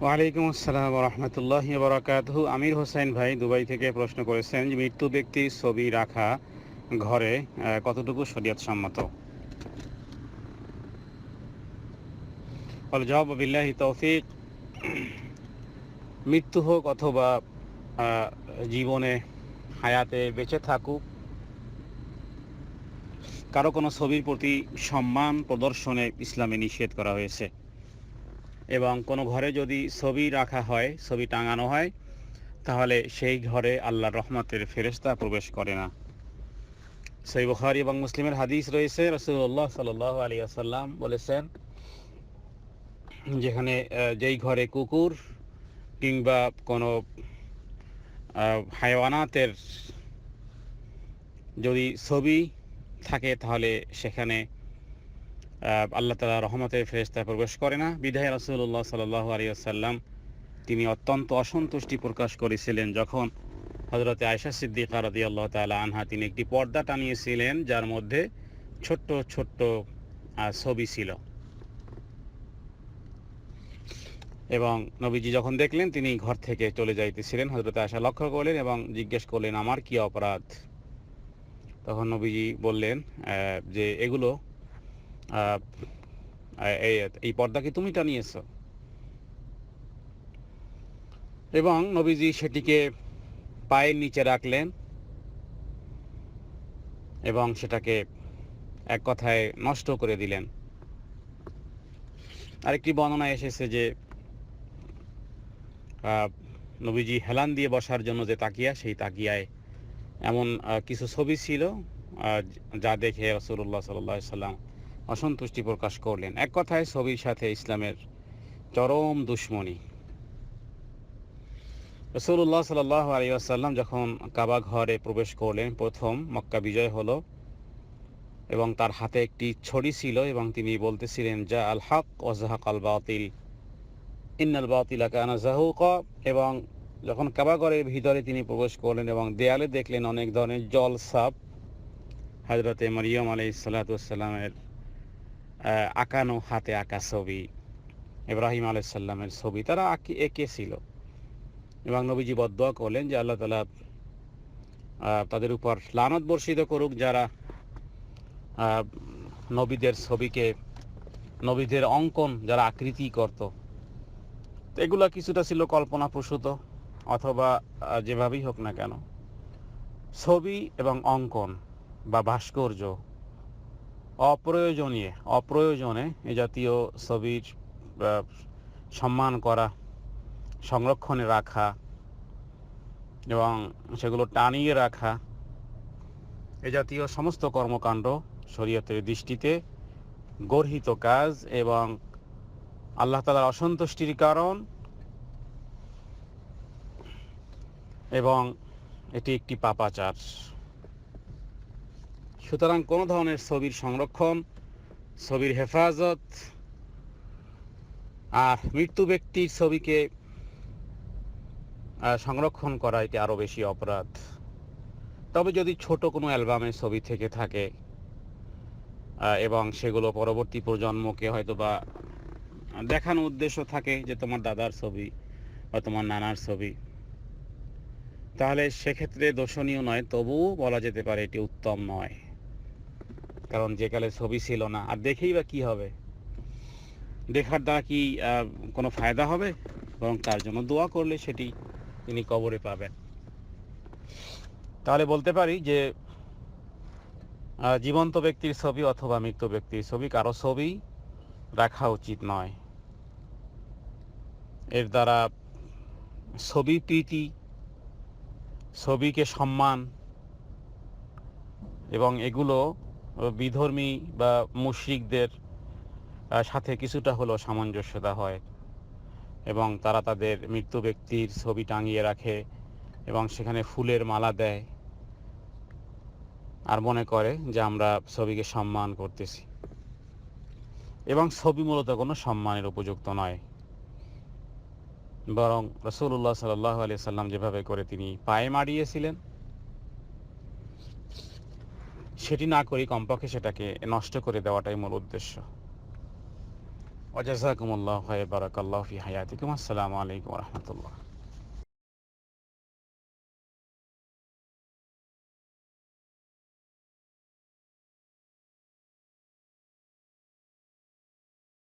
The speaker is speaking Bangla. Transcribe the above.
ওয়ালাইকুম আসসালাম রহমতুল্লাহ আমির হোসেন ভাই দুবাই থেকে প্রশ্ন করেছেন যে মৃত্যু ব্যক্তির ছবি রাখা ঘরে কতটুকু শরিয়াত সম্মত? জব বিল্লাহি তৌফিক। মৃত্যু হোক অথবা জীবনে, হায়াতে বেঁচে থাকুক কারও কোনো ছবির প্রতি সম্মান প্রদর্শনে ইসলামে নিষেধ করা হয়েছে। এবং কোনো ঘরে যদি ছবি রাখা হয় ছবি টাঙানো হয় তাহলে সেই ঘরে আল্লাহর রহমতের ফেরেশতা প্রবেশ করে না। সেই বুখারি এবং মুসলিমের হাদিস রয়েছে রসুল্লাহ সাল আলী আসাল্লাম বলেছেন যেখানে যেই ঘরে কুকুর কিংবা কোনো আহ, হাইওয়ানাতের যদি ছবি থাকে, তাহলে সেখানে আল্লাহ তালা রহমতের ফেরেস্তায় প্রবেশ করে না। বিধায় রাসুল্লাহ সাল্লাহ আলী আসাল্লাম তিনি অত্যন্ত অসন্তুষ্টি প্রকাশ করেছিলেন যখন হজরতে আয়সা সিদ্দিকা রদি আল্লাহ তালা আনহা তিনি একটি পর্দা টানিয়েছিলেন, যার মধ্যে ছোট্ট ছোট্ট ছবি ছিল। এবং নবীজি যখন দেখলেন, তিনি ঘর থেকে চলে যাইতেছিলেন। হজরতে আয়সা লক্ষ্য করলেন এবং জিজ্ঞেস করলেন, আমার কি অপরাধ? তখন নবীজি বললেন যে এগুলো এই এই পর্দা তুমি টানিয়েছ? এবং নবীজি সেটিকে পায়ের নিচে রাখলেন এবং সেটাকে এক কথায় নষ্ট করে দিলেন। আরেকটি বর্ণনা এসেছে যে নবীজি হেলান দিয়ে বসার জন্য যে তাকিয়া, সেই তাকিয়ায় এমন কিছু ছবি ছিল যা দেখে রসুল্লাহ সাল্লাহ সাল্লাম অসন্তুষ্টি প্রকাশ করলেন। এক কথায়, ছবির সাথে ইসলামের চরম দুশ্মনী। রসুল্লাহ সাল্লাহ আলী আসাল্লাম যখন কাবা ঘরে প্রবেশ করলেন, প্রথম মক্কা বিজয় হলো এবং তার হাতে একটি ছড়ি ছিল এবং তিনি বলতেছিলেন, যা আল হক ওজাহাক আল বাতিল ইন্নাল বাতিল এবং যখন কাবাগরের ভিতরে তিনি প্রবেশ করলেন এবং দেয়ালে দেখলেন অনেক ধরনের জল সাপ হজরতে মরিয়ম আলাই সাল্লাতামের আঁকানো হাতে আঁকা ছবি, ইব্রাহিম আলাইসাল্লামের ছবি, তারা আঁকি এঁকেছিল এবং নবীজি বদয়া করলেন যে আল্লাহ তালা তাদের উপর লানত বর্ষিত করুক যারা নবীদের ছবিকে, নবীদের অঙ্কন যারা আকৃতি করত। এগুলা কিছুটা ছিল কল্পনা প্রসূত অথবা যেভাবেই হোক না কেন, ছবি এবং অঙ্কন বা ভাস্কর্য অপ্রয়োজনীয়, অপ্রয়োজনে এ জাতীয় ছবির সম্মান করা, সংরক্ষণে রাখা এবং সেগুলো টানিয়ে রাখা, এ জাতীয় সমস্ত কর্মকাণ্ড শরীয়তের দৃষ্টিতে গর্হিত কাজ এবং আল্লাহ তালার অসন্তুষ্টির কারণ এবং এটি একটি পাপাচার। সুতরাং কোনো ধরনের ছবির সংরক্ষণ, ছবির হেফাজত আর মৃত্যু ব্যক্তির ছবিকে সংরক্ষণ করা এটি আরও বেশি অপরাধ। তবে যদি ছোট কোনো অ্যালবামের ছবি থেকে থাকে এবং সেগুলো পরবর্তী প্রজন্মকে হয়তো বা দেখানো উদ্দেশ্য থাকে যে তোমার দাদার ছবি বা তোমার নানার ছবি তাহলে সেক্ষেত্রে দোষণীয় নয়, তবুও বলা যেতে পারে এটি উত্তম নয়। কারণ যে কালে ছবি ছিল না। আর দেখেই বা কি হবে? দেখার দ্বারা কি কোনো ফায়দা হবে? বরং তার জন্য দোয়া করলে সেটি তিনি কবরে পাবেন। তাহলে বলতে পারি যে জীবন্ত ব্যক্তির ছবি অথবা মৃত ব্যক্তির ছবি কারও ছবি রাখা উচিত নয়। এর দ্বারা ছবি প্রীতি ছবিকে সম্মান এবং এগুলো বিধর্মী বা মুশ্রিকদের সাথে কিছুটা হলেও সামঞ্জস্যতা হয় এবং তারা তাদের মৃত্যু ব্যক্তির ছবি টাঙিয়ে রাখে এবং সেখানে ফুলের মালা দেয় আর মনে করে যে আমরা ছবিকে সম্মান করতেছি। এবং ছবি মূলত কোনো সম্মানের উপযুক্ত নয়। বরং রসুল্লাহ সাল্লাহ আলিয়া সাল্লাম যেভাবে করে তিনি পায়ে মারিয়েছিলেন সেটি না করি কমপক্ষে সেটাকে নষ্ট করে দেওয়াটাই মূল উদ্দেশ্য। ওজাজাকুমুল্লাহ বারাকাল্লাহ ফি হায়াতিকুম। আসসালামু আলাইকুম রহমতুল্লাহ।